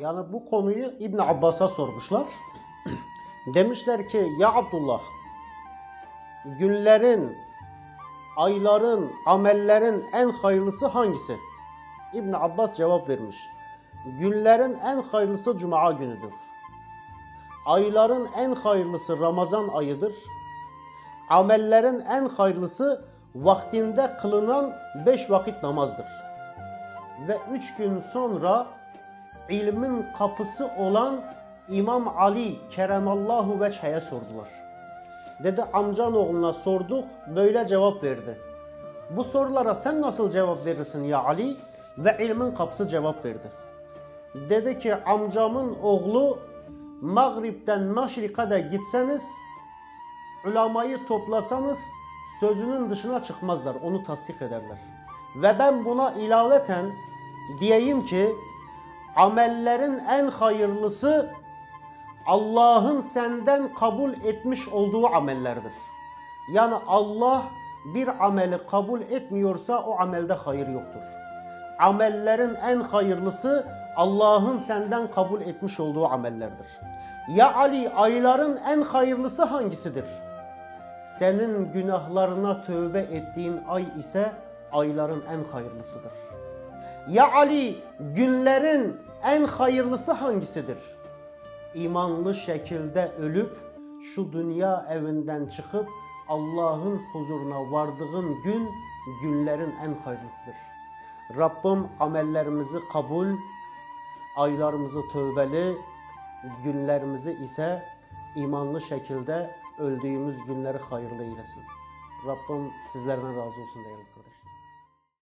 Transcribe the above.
Yani bu konuyu İbn Abbas'a sormuşlar. Demişler ki ya Abdullah günlerin, ayların, amellerin en hayırlısı hangisi? İbn Abbas cevap vermiş. Günlerin en hayırlısı cuma günüdür. Ayların en hayırlısı Ramazan ayıdır. Amellerin en hayırlısı vaktinde kılınan beş vakit namazdır. Ve üç gün sonra ilmin kapısı olan İmam Ali Keremallahu Veçhe'ye sordular. Dedi amcan oğluna sorduk böyle cevap verdi. Bu sorulara sen nasıl cevap verirsin ya Ali? Ve ilmin kapısı cevap verdi. Dedi ki amcamın oğlu Mağrib'den Maşrik'a da gitseniz ulemayı toplasanız sözünün dışına çıkmazlar. Onu tasdik ederler. Ve ben buna ilaveten diyeyim ki amellerin en hayırlısı Allah'ın senden kabul etmiş olduğu amellerdir. Yani Allah bir ameli kabul etmiyorsa o amelde hayır yoktur. Amellerin en hayırlısı Allah'ın senden kabul etmiş olduğu amellerdir. Ya Ali ayların en hayırlısı hangisidir? Senin günahlarına tövbe ettiğin ay ise ayların en hayırlısıdır. Ya Ali günlerin en hayırlısı hangisidir? İmanlı şekilde ölüp şu dünya evinden çıkıp Allah'ın huzuruna vardığın gün günlerin en hayırlısıdır. Rabbim amellerimizi kabul, aylarımızı tövbeli, günlerimizi ise imanlı şekilde öldüğümüz günleri hayırlı eylesin. Rabbim sizlerden razı olsun değerli kardeşler.